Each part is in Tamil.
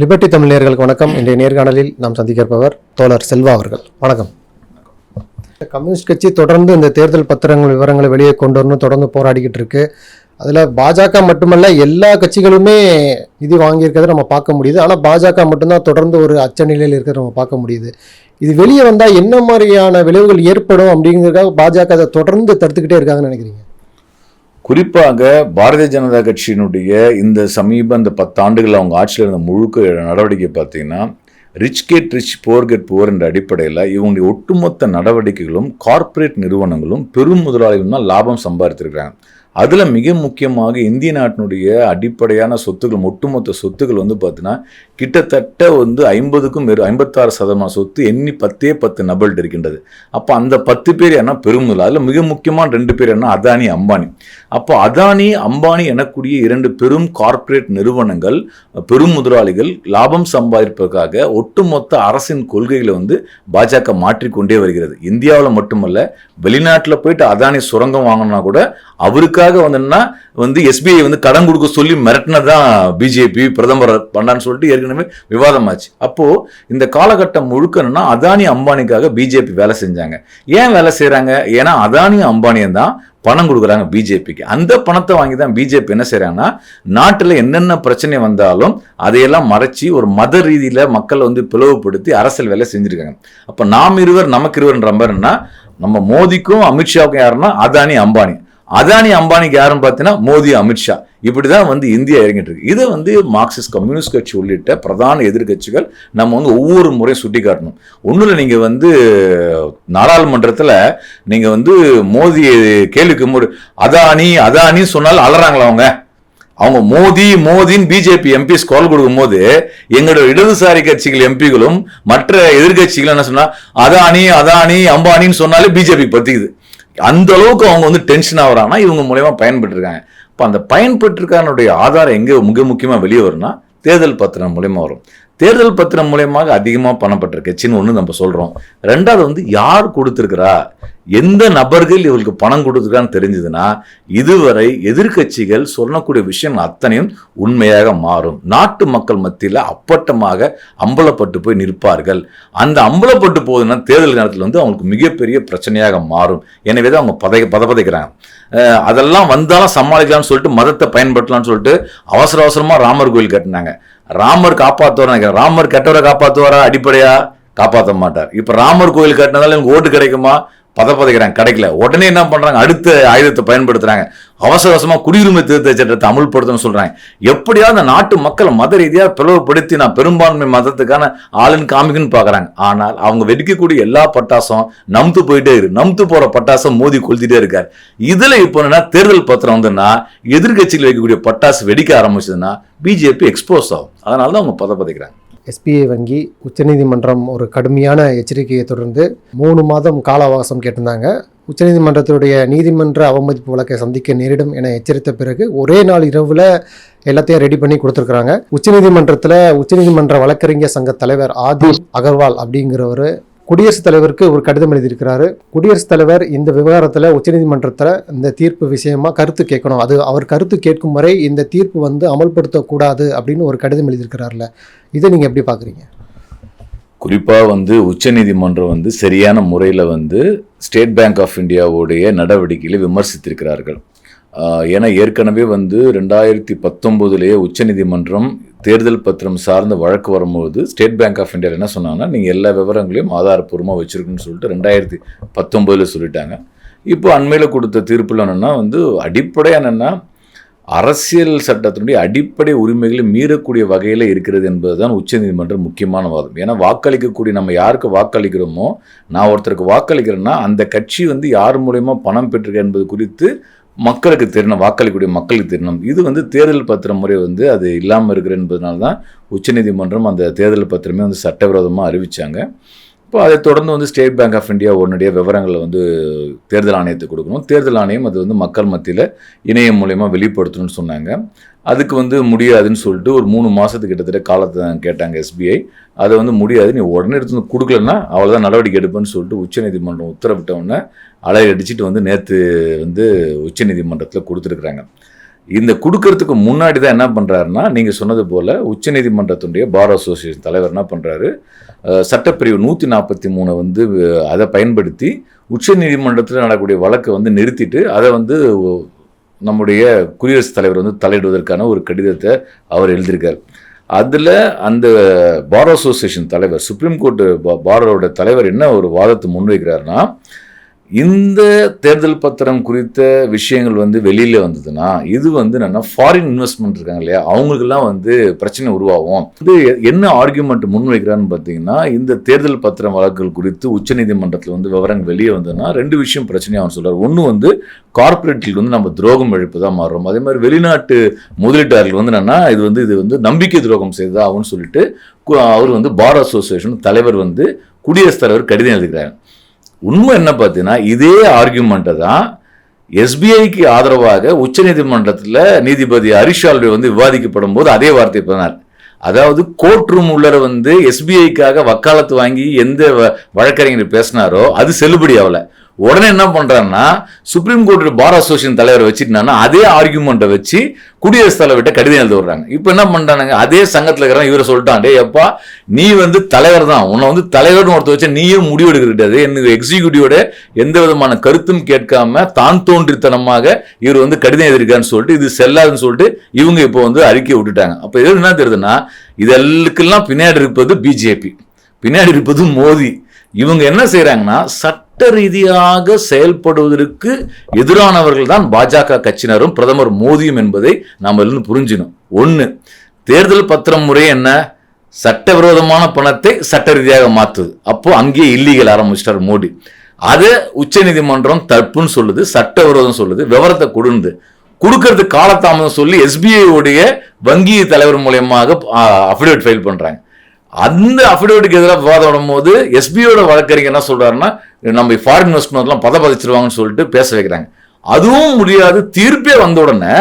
லிபர்டி தமிழ் நேர்களுக்கு வணக்கம். இன்றைய நேர்காணலில் நாம் சந்திக்க இருப்பவர் தோழர் செல்வா அவர்கள். வணக்கம். கம்யூனிஸ்ட் கட்சி தொடர்ந்து இந்த தேர்தல் பத்திரங்கள் விவரங்களை வெளியே கொண்டு வரணும் தொடர்ந்து போராடிக்கிட்டு இருக்கு. அதில் பாஜக மட்டுமல்ல எல்லா கட்சிகளுமே நிதி வாங்கியிருக்கிறத நம்ம பார்க்க முடியுது. ஆனால் பாஜக மட்டும்தான் தொடர்ந்து ஒரு அச்ச நிலையில் இருக்கிறத நம்ம பார்க்க முடியுது. இது வெளியே வந்தால் என்ன மாதிரியான விளைவுகள் ஏற்படும் அப்படிங்கிறதுக்காக பாஜக அதை தொடர்ந்து தடுத்துக்கிட்டே இருக்காங்கன்னு நினைக்கிறீங்க? குறிப்பாக பாரதிய ஜனதா கட்சியினுடைய இந்த சமீப இந்த பத்தாண்டுகள் அவங்க ஆட்சியில் இருந்த முழுக்க நடவடிக்கை பார்த்தீங்கன்னா rich get rich poor get poor என்ற அடிப்படையில் இவங்களுடைய ஒட்டுமொத்த நடவடிக்கைகளும் கார்ப்பரேட் நிறுவனங்களும் பெரும் முதலாளிகளும் தான் லாபம் சம்பாதித்திருக்கிறாங்க அதில் மிக முக்கியமாக இந்திய நாட்டினுடைய அடிப்படையான சொத்துக்கள் ஒட்டுமொத்த சொத்துக்கள் வந்து பார்த்தீங்கன்னா கிட்டத்தட்ட வந்து ஐம்பதுக்கும் மேறு ஐம்பத்தாறு சதமான சொத்து எண்ணி பத்தே பத்து நபர்கிட்ட இருக்கின்றது. அப்போ அந்த பத்து பேர் என்ன பெருமுதல். அதில் மிக முக்கியமான ரெண்டு பேர் என்ன அதானி அம்பானி. அப்போ அதானி அம்பானி எனக்கூடிய இரண்டு பெரும் கார்ப்பரேட் நிறுவனங்கள் பெரும் முதலாளிகள் லாபம் சம்பாதிப்பதற்காக ஒட்டுமொத்த அரசின் கொள்கைகளை வந்து பாஜக மாற்றிக்கொண்டே வருகிறது. இந்தியாவில் மட்டுமல்ல வெளிநாட்டில் போயிட்டு அதானி சுரங்கம் வாங்கினா கூட அவருக்காக வந்தோம்னா வந்து எஸ்பிஐ வந்து கடன் கொடுக்க சொல்லி மிரட்டினதான் பிஜேபி பிரதமர் பண்ணான்னு சொல்லிட்டு ஏற்கனவே விவாதமாச்சு. அப்போ இந்த காலகட்டம் முழுக்க என்னன்னா அதானி அம்பானிக்காக பிஜேபி வேலை செஞ்சாங்க. ஏன் வேலை செய்யறாங்க ஏன்னா அதானி அம்பானியும் தான் பணம் கொடுக்குறாங்க பிஜேபிக்கு அந்த பணத்தை வாங்கி தான் பிஜேபி என்ன செய்கிறாங்கன்னா நாட்டில் என்னென்ன பிரச்சனை வந்தாலும் அதையெல்லாம் மறைச்சி ஒரு மத ரீதியில் மக்களை வந்து பிளவுபடுத்தி அரசியல் வேலை செஞ்சுருக்காங்க. அப்போ நாம் இருவர் நமக்கு இருவர்ன்ற மாதிரின்னா நம்ம மோதிக்கும் அமித்ஷாவுக்கும் யாருன்னா அதானி அம்பானி. அதானி அம்பானிக்கு யாருன்னு பார்த்தீங்கன்னா மோடி அமித்ஷா இப்படிதான் வந்து இந்தியா இறங்கிட்டு இருக்கு இதை வந்து மார்க்சிஸ்ட் கம்யூனிஸ்ட் கட்சி உள்ளிட்ட பிரதான எதிர்க்கட்சிகள் நம்ம வந்து ஒவ்வொரு முறையும் சுட்டி காட்டணும் ஒன்றும் நீங்கள் வந்து நாடாளுமன்றத்தில் நீங்கள் வந்து மோதி கேள்விக்கு முறை அதானி அதானி சொன்னாலும் அலறாங்களா அவங்க? அவங்க மோதி மோதின்னு பிஜேபி எம்பிஸ் கொடுக்கும் கொடுக்கும்போது எங்களோட இடதுசாரி கட்சிகள் எம்பிகளும் மற்ற எதிர்கட்சிகளும் என்ன சொன்னா அதானி அதானி அம்பானின்னு சொன்னாலே பிஜேபி பத்திக்குது. அந்த அளவுக்கு அவங்க வந்து டென்ஷன் ஆகிறாங்கன்னா இவங்க மூலயமா பயன்பட்டுருக்காங்க இப்போ அந்த பயன்பட்டுருக்கானுடைய ஆதாரம் எங்கே மிக முக்கியமாக வெளியே வரும்னா தேர்தல் பத்திரம் மூலயமா வரும். தேர்தல் பத்திரம் மூலயமாக அதிகமாக பணப்பட்ட கட்சின்னு ஒன்று நம்ம சொல்கிறோம் ரெண்டாவது வந்து யார் கொடுத்துருக்குறா எந்த நபர்கள் இவருக்கு பணம் கொடுத்துருக்கான்னு தெரிஞ்சதுன்னா இதுவரை எதிர்க்கட்சிகள் சொல்லக்கூடிய விஷயம் அத்தனையும் உண்மையாக மாறும். நாட்டு மக்கள் மத்தியில் அப்பட்டமாக அம்பலப்பட்டு போய் நிற்பார்கள். அந்த அம்பலப்பட்டு போகுதுன்னா தேர்தல் நேரத்தில் வந்து அவங்களுக்கு மிகப்பெரிய பிரச்சனையாக மாறும். எனவே தான் அவங்க பதை பதப்பதைக்கிறாங்க. அதெல்லாம் வந்தாலும் சமாளிக்கலாம்னு சொல்லிட்டு மதத்தை பயன்படுத்தலாம்னு சொல்லிட்டு அவசர அவசரமாக ராமர் கோயில் கட்டினாங்க. ராமர் காப்பாற்றுவார் ராமர் கெட்டவரை காப்பாற்றுவாரா அடிப்படையாக காப்பாற்ற மாட்டார். இப்போ ராமர் கோயில் கட்டினதால எனக்கு ஓட்டு கிடைக்குமா? பதப்பதைக்கிறாங்க கிடைக்கல. உடனே என்ன பண்றாங்க? அடுத்த ஆயுதத்தை பயன்படுத்துறாங்க. அவசர குடியுரிமை திருத்த சட்டத்தை அமுல்படுத்தணும்னு சொல்றாங்க. எப்படியாவது அந்த நாட்டு மக்களை மத ரீதியா பிளவுபடுத்தி நான் பெரும்பான்மை மதத்துக்கான ஆளுன்னு காமிக்குன்னு பாக்குறாங்க. ஆனால் அவங்க வெடிக்கக்கூடிய எல்லா பட்டாசும் நம்த்து போயிட்டே இருக்கு. நம்த்து போற பட்டாசம் மோதி கொளுத்திட்டே இருக்காரு. இதுல இப்போ என்னன்னா தேர்தல் பத்திரம் வந்துன்னா எதிர்கட்சிகள் வைக்கக்கூடிய பட்டாசு வெடிக்க ஆரம்பிச்சதுன்னா பிஜேபி எக்ஸ்போஸ் ஆகும். அதனால தான் அவங்க பதப்பதைக்கிறாங்க. எஸ்பிஐ வங்கி உச்சநீதிமன்றம் ஒரு கடுமையான எச்சரிக்கையை தொடர்ந்து மூணு மாதம் கால அவகாசம் கேட்டிருந்தாங்க. உச்சநீதிமன்றத்துடைய நீதிமன்ற அவமதிப்பு வழக்கை சந்திக்க நேரிடும் என எச்சரித்த பிறகு ஒரே நாள் இரவில் எல்லாத்தையும் ரெடி பண்ணி கொடுத்துருக்குறாங்க. உச்சநீதிமன்றத்தில் உச்சநீதிமன்ற வழக்கறிஞர் சங்க தலைவர் ஆதி அகர்வால் அப்படிங்கிறவர் குடியரசுத் தலைவருக்கு ஒரு கடிதம் எழுதியிருக்கிறாரு. குடியரசுத் தலைவர் இந்த விவகாரத்தில் உச்சநீதிமன்றத்தில் இந்த தீர்ப்பு விஷயமா கருத்து கேட்கணும். அது அவர் கருத்து கேட்கும் வரை இந்த தீர்ப்பு வந்து அமல்படுத்தக்கூடாது அப்படின்னு ஒரு கடிதம் எழுதியிருக்கிறார்ல. இதை நீங்கள் எப்படி பார்க்குறீங்க குறிப்பாக வந்து உச்சநீதிமன்றம் வந்து சரியான முறையில் வந்து ஸ்டேட் பேங்க் ஆஃப் இந்தியாவுடைய நடவடிக்கைகளை விமர்சித்திருக்கிறார்கள். ஏன்னா ஏற்கனவே வந்து ரெண்டாயிரத்தி பத்தொம்போதுலேயே உச்சநீதிமன்றம் தேர்தல் பத்திரம் சார்ந்த வழக்கு வரும்போது ஸ்டேட் பேங்க் ஆஃப் இந்தியா என்ன சொன்னாங்கன்னா நீங்கள் எல்லா விவரங்களையும் ஆதாரப்பூர்வமாக வச்சுருக்குன்னு சொல்லிட்டு ரெண்டாயிரத்தி பத்தொம்போதில் சொல்லிட்டாங்க. இப்போ அண்மையில் கொடுத்த தீர்ப்பில் என்னென்னா வந்து அடிப்படை என்னென்னா அரசியல் சட்டத்தினுடைய அடிப்படை உரிமைகளை மீறக்கூடிய வகையில் இருக்கிறது என்பதுதான் உச்சநீதிமன்றம் முக்கியமான வாதம். ஏன்னா வாக்களிக்கக்கூடிய நம்ம யாருக்கு வாக்களிக்கிறோமோ நான் ஒருத்தருக்கு வாக்களிக்கிறேன்னா அந்த கட்சி வந்து யார் மூலயமா பணம் பெற்றிருக்க என்பது குறித்து மக்களுக்கு தெரியணும் வாக்களிக்கக்கூடிய மக்களுக்கு தெரியணும் இது வந்து தேர்தல் பத்திர முறை வந்து அது இல்லாமல் இருக்கிற என்பதனால தான் உச்சநீதிமன்றம் அந்த தேர்தல் பத்திரமே வந்து சட்டவிரோதமாக அறிவித்தாங்க இப்போ அதை தொடர்ந்து வந்து ஸ்டேட் பேங்க் ஆஃப் இந்தியா உடனடிய விவரங்களை வந்து தேர்தல் ஆணையத்துக்கு கொடுக்கணும். தேர்தல் ஆணையம் அது வந்து மக்கள் மத்தியில் இணையம் மூலயமா வெளிப்படுத்தணும்னு சொன்னாங்க. அதுக்கு வந்து முடியாதுன்னு சொல்லிட்டு ஒரு மூணு மாதத்துக்கு கிட்டத்தட்ட காலத்தை கேட்டாங்க எஸ்பிஐ அதை வந்து முடியாது. நீ உடனே எடுத்து வந்து கொடுக்கலன்னா அவ்வளோதான் நடவடிக்கை எடுப்பேன்னு சொல்லிட்டு உச்சநீதிமன்றம் உத்தரவிட்டவுடனே அலையடிச்சிட்டு வந்து நேற்று வந்து உச்சநீதிமன்றத்தில் கொடுத்துருக்குறாங்க. இந்த கொடுக்கறதுக்கு முன்னாடி தான் என்ன பண்ணுறாருன்னா நீங்கள் சொன்னது போல் உச்சநீதிமன்றத்துடைய பார் அசோசியேஷன் தலைவர் என்ன பண்ணுறாரு சட்டப்பிரிவு நூற்றி நாற்பத்தி மூணை வந்து அதை பயன்படுத்தி உச்சநீதிமன்றத்தில் நடக்கக்கூடிய வழக்கை வந்து நிறுத்திட்டு அதை வந்து நம்முடைய குடியரசுத் தலைவர் வந்து தலையிடுவதற்கான ஒரு கடிதத்தை அவர் எழுதியிருக்கார் அதில் அந்த பார் அசோசியேஷன் தலைவர் சுப்ரீம் கோர்ட்டு பாரோட தலைவர் என்ன ஒரு வாதத்தை முன்வைக்கிறாருன்னா இந்த தேர்தல் பத்திரம் குறித்த விஷயங்கள் வந்து வெளியில் வந்ததுன்னா இது வந்து என்னென்னா ஃபாரின் இன்வெஸ்ட்மெண்ட் இருக்காங்க இல்லையா? அவங்களுக்கெல்லாம் வந்து பிரச்சனை உருவாகும். இது என்ன ஆர்கியூமெண்ட் முன்வைக்கிறான்னு பார்த்தீங்கன்னா இந்த தேர்தல் பத்திரம் வழக்குகள் குறித்து உச்சநீதிமன்றத்தில் வந்து விவரங்கள் வெளியே வந்ததுன்னா ரெண்டு விஷயம் பிரச்சனையாக அவர் ஒன்று வந்து கார்பரேட்டில் வந்து நம்ம துரோகம் இழப்பு தான் மாறுறோம். அதே மாதிரி வெளிநாட்டு முதலீட்டாளர்கள் வந்து என்னென்னா இது வந்து இது வந்து நம்பிக்கை துரோகம் செய்ததாகும்னு சொல்லிட்டு அவர் வந்து பார் அசோசியேஷன் தலைவர் வந்து குடியரசுத் தலைவர் கடிதம் எழுதுகிறார். உண்மை என்ன பார்த்தீங்கன்னா இதே ஆர்கியூமெண்ட்டை தான் எஸ்பிஐக்கு ஆதரவாக உச்சநீதிமன்றத்தில் நீதிபதி ஹரிஷால்வே வந்து விவாதிக்கப்படும் போது அதே வார்த்தை பண்ணார் அதாவது கோர்ட் ரூம் உள்ளர வந்து எஸ்பிஐக்காக வக்காலத்து வாங்கி எந்த வ- வழக்கறிஞர் பேசினாரோ அது செல்லுபடி ஆகலை. உடனே என்ன பண்றாருன்னா சுப்ரீம் கோர்ட்டு பார் அசோசியேஷன் தலைவரை வச்சுட்டாங்கன்னா அதே ஆர்குமெண்ட்டை வச்சு குடியரசுத் தலைவர்கிட்ட கடிதம் எழுத விடுறாங்க. இப்போ என்ன பண்றானுங்க? அதே சங்கத்தில் இருக்கிறான் இவரை சொல்லிட்டான். எப்பா நீ வந்து தலைவர் தான். உன்னை வந்து தலைவர்னு ஒருத்த வச்சு நீயும் முடிவு எடுக்கிறது எனக்கு எக்ஸிக்யூட்டிவோட எந்த விதமான கருத்தும் கேட்காம தான் தோன்றித்தனமாக இவர் வந்து கடிதம் எழுதியிருக்காருன்னு சொல்லிட்டு இது செல்லாதுன்னு சொல்லிட்டு இவங்க இப்போ வந்து அறிக்கை விட்டுட்டாங்க. அப்போ இது என்ன தெரியுதுன்னா இதெல்லாம் பின்னாடி இருப்பது பிஜேபி பின்னாடி இருப்பது மோதி. இவங்க என்ன செய்கிறாங்கன்னா சட்ட சட்ட ரீதியாக செயல்படுவதற்கு எதிரானவர்கள் தான் பாஜக கட்சியினரும் பிரதமர் மோடியும் என்பதை நாம் இருந்து புரிஞ்சினோம். ஒன்று தேர்தல் பத்திரம் முறை என்ன? சட்டவிரோதமான பணத்தை சட்ட ரீதியாக மாற்றுது. அப்போ அங்கேயே இல்லீகல் ஆரம்பிச்சிட்டார் மோடி. அதை உச்சநீதிமன்றம் தப்புன்னு சொல்லுது சட்டவிரோதம் சொல்லுது விவரத்தை கொடுந்து கொடுக்கறது காலதாமதம் சொல்லி எஸ்பிஐ உடைய வங்கி தலைவர் மூலயமாக அஃபிடேவிட் ஃபைல் பண்றாங்க. அந்த அஃபிடேவிட்டுக்கு எதிராக விவாதம் வரும்போது எஸ்பியோட வழக்கறிஞர் என்ன சொல்றாருன்னா நம்ம ஃபாரின் இன்வெஸ்ட்மெண்ட்லாம் பதப்பதிச்சிருவாங்கன்னு சொல்லிட்டு பேச வைக்கிறாங்க. அதுவும் முடியாது தீர்ப்பே வந்த உடனே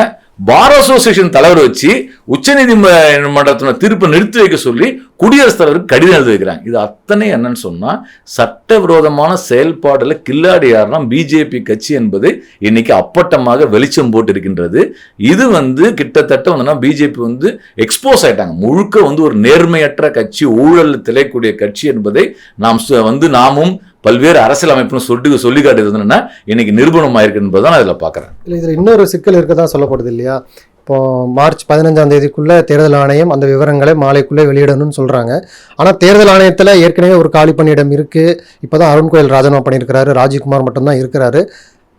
பார் அசோசியேஷன் தலைவர் வச்சு உச்சநீதிமன்றத்தின தீர்ப்பை நிறுத்தி வைக்க சொல்லி குடியரசுத் தலைவருக்கு கடிதம் எழுதியிருக்கிறாங்க இது அத்தனை என்னன்னு சொன்னால் சட்டவிரோதமான செயல்பாடில் கில்லாடி யாருன்னா பிஜேபி கட்சி என்பது இன்னைக்கு அப்பட்டமாக வெளிச்சம் போட்டு இருக்கின்றது இது வந்து கிட்டத்தட்ட வந்து பிஜேபி வந்து எக்ஸ்போஸ் ஆயிட்டாங்க. முழுக்க வந்து ஒரு நேர்மையற்ற கட்சி ஊழல் திளைக்கூடிய கட்சி என்பதை நாம் வந்து நாமும் பல்வேறு அரசியல் அமைப்புன்னு சொல்லிட்டு சொல்லி காட்டுது என்னன்னா இன்னைக்கு நிரூபணம் ஆயிருக்கு என்பதை நான் இதில் பார்க்குறேன் இல்லை இதில் இன்னொரு சிக்கல் இருக்கதா சொல்லப்படுது இல்லையா? இப்போ மார்ச் பதினஞ்சாம் தேதிக்குள்ளே தேர்தல் ஆணையம் அந்த விவரங்களை மாலைக்குள்ளே வெளியிடணும்னு சொல்கிறாங்க ஆனால் தேர்தல் ஆணையத்தில் ஏற்கனவே ஒரு காலி பணியிடம் இருக்குது இப்போ தான் அருண் கோயில் ராஜினாமா பண்ணியிருக்கிறாரு. ராஜ்குமார் மட்டும்தான் இருக்கிறாரு.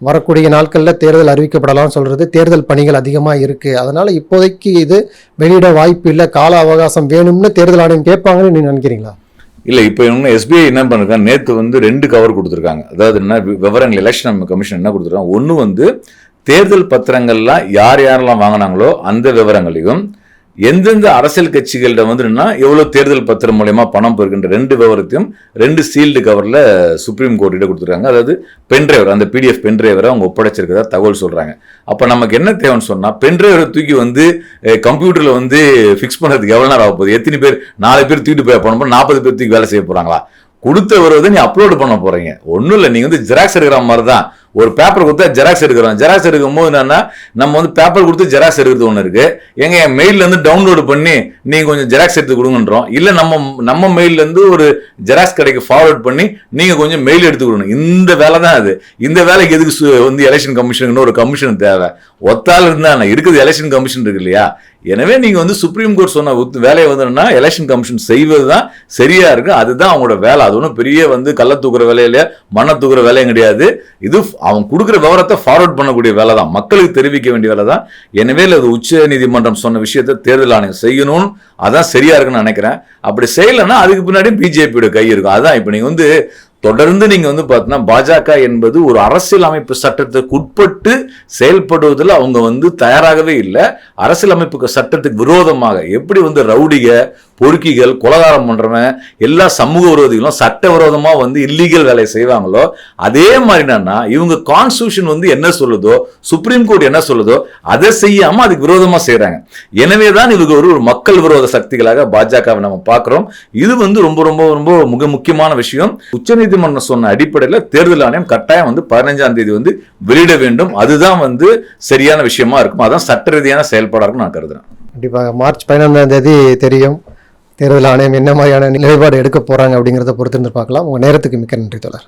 வரக்கூடிய நாட்களில் தேர்தல் அறிவிக்கப்படலாம்னு சொல்கிறது தேர்தல் பணிகள் அதிகமாக இருக்குது அதனால் இப்போதைக்கு இது வெளியிட வாய்ப்பு இல்லை. கால அவகாசம் வேணும்னு தேர்தல் ஆணையம் கேட்பாங்கன்னு நீங்கள் நினைக்கிறீங்களா? இல்லை இப்போ இன்னும் எஸ்பிஐ என்ன பண்ணிருக்காங்க? நேற்று வந்து ரெண்டு கவர் கொடுத்துருக்காங்க. அதாவது என்ன விவரங்கள் எலெக்ஷன் கமிஷன் என்ன கொடுத்துருக்காங்க? ஒன்று வந்து தேர்தல் பத்திரங்கள்லாம் யார் யாரெல்லாம் வாங்கினாங்களோ அந்த விவரங்களையும் எந்தெந்த அரசியல் கட்சிகளிடம் வந்துன்னா எவ்வளோ தேர்தல் பத்திரம் மூலயமா பணம் போயிருக்கின்ற ரெண்டு விவரத்தையும் ரெண்டு சீல்டு கவரில் சுப்ரீம் கோர்ட்டு கொடுத்துருக்காங்க. அதாவது பென்ட்ரைவர் அந்த பிடிஎஃப் பென்ட்ரைவரை அவங்க ஒப்படைச்சிருக்கதா தகவல் சொல்கிறாங்க அப்போ நமக்கு என்ன தேவைன்னு சொன்னால் பென்ட்ரைவரை தூக்கி வந்து கம்ப்யூட்டரில் வந்து ஃபிக்ஸ் பண்ணுறதுக்கு எவ்வளோ நேரம் ஆக போகுது? எத்தனை பேர் நாலு பேர் தூக்கிட்டு போய் போனோம் நாற்பது பேர் தூக்கி வேலை செய்ய போகிறாங்களா கொடுத்த வருவதை நீ அப்லோடு பண்ண போறீங்க. ஒன்றும் இல்லை நீங்கள் வந்து ஜெராக்ஸ் எடுக்கிற மாதிரி தான். ஒரு பேப்பர் கொடுத்தா ஜெராக்ஸ் எடுக்கிறோம் ஜெராக்ஸ் எடுக்கும்போது என்னன்னா நம்ம வந்து பேப்பர் கொடுத்து ஜெராக்ஸ் எடுக்கிறது ஒன்று இருக்கு. எங்க என் மெயிலேருந்து டவுன்லோடு பண்ணி நீங்க கொஞ்சம் ஜெராக்ஸ் எடுத்து கொடுங்கன்றோம். இல்லை நம்ம நம்ம மெயிலேருந்து ஒரு ஜெராக்ஸ் கடைக்கு ஃபார்வர்ட் பண்ணி நீங்க கொஞ்சம் மெயில் எடுத்து கொடுங்க. இந்த வேலை தான் அது. இந்த வேலைக்கு எதுக்கு சு- வந்து எலெக்ஷன் கமிஷனுக்கு ஒரு கமிஷன் தேவை. ஒத்தால் இருந்தா இருக்குது எலெக்ஷன் கமிஷன் இருக்கு இல்லையா? எனவே நீங்க வந்து சுப்ரீம் கோர்ட் சொன்ன உத்- வேலையை வந்து எலெக்ஷன் கமிஷன் செய்வது தான் சரியா இருக்கு. அதுதான் அவங்களோட வேலை. அது ஒன்றும் பெரிய வந்து கள்ள தூக்குற வேலையில மண்ணை தூக்குற வேலையும் கிடையாது. இது அவன் கொடுக்குற விவரத்தை ஃபார்வர்ட் பண்ணக்கூடிய வேலை தான் மக்களுக்கு தெரிவிக்க வேண்டிய வேலை தான் எனவே அது உச்ச நீதிமன்றம் சொன்ன விஷயத்தை தேர்தல் ஆணையம் செய்யணும்னு அதான் சரியா இருக்குன்னு நினைக்கிறேன். அப்படி செய்யலைன்னா அதுக்கு பின்னாடி பிஜேபியோட கை இருக்கும். அதான் இப்போ நீங்கள் வந்து தொடர்ந்து நீங்க வந்து பார்த்தீங்கன்னா பாஜக என்பது ஒரு அரசியல் அமைப்பு சட்டத்துக்கு உட்பட்டு செயல்படுவதில் அவங்க வந்து தயாராகவே இல்லை. அரசியல் அமைப்புக்கு சட்டத்துக்கு விரோதமாக எப்படி வந்து ரவுடிக பொறுக்கிகள் கொலகாரம் பண்ணுறவன் எல்லா சமூக விரோதிகளும் சட்ட விரோதமாக வந்து இல்லீகல் வேலையை செய்வாங்களோ அதே மாதிரி என்னன்னா இவங்க கான்ஸ்டியூஷன் வந்து என்ன சொல்லுதோ சுப்ரீம் கோர்ட் என்ன சொல்லுதோ அதை செய்யாமல் அதுக்கு விரோதமாக செய்கிறாங்க எனவே தான் இதுக்கு ஒரு ஒரு மக்கள் விரோத சக்திகளாக பாஜகவை நம்ம பார்க்குறோம். இது வந்து ரொம்ப ரொம்ப ரொம்ப மிக முக்கியமான விஷயம். உச்சநீதிமன்றம் சொன்ன அடிப்படையில் தேர்தல் ஆணையம் கட்டாயம் வந்து பதினஞ்சாம் தேதி வந்து வெளியிட வேண்டும். அதுதான் வந்து சரியான விஷயமா இருக்கும். அதான் சட்ட ரீதியான செயல்பாடாக இருக்கும் நான் கருதுறேன். கண்டிப்பாக. மார்ச் பதினொன்றாம் தேதி தெரியும். தேர்தல் ஆணையம் என்ன மாதிரியான நிலைப்பாடு எடுக்க போகிறாங்க அப்படிங்கிறத பொறுத்திருந்து பார்க்கலாம். உங்கள் நேரத்துக்கு மிக்க நன்றி தொடர்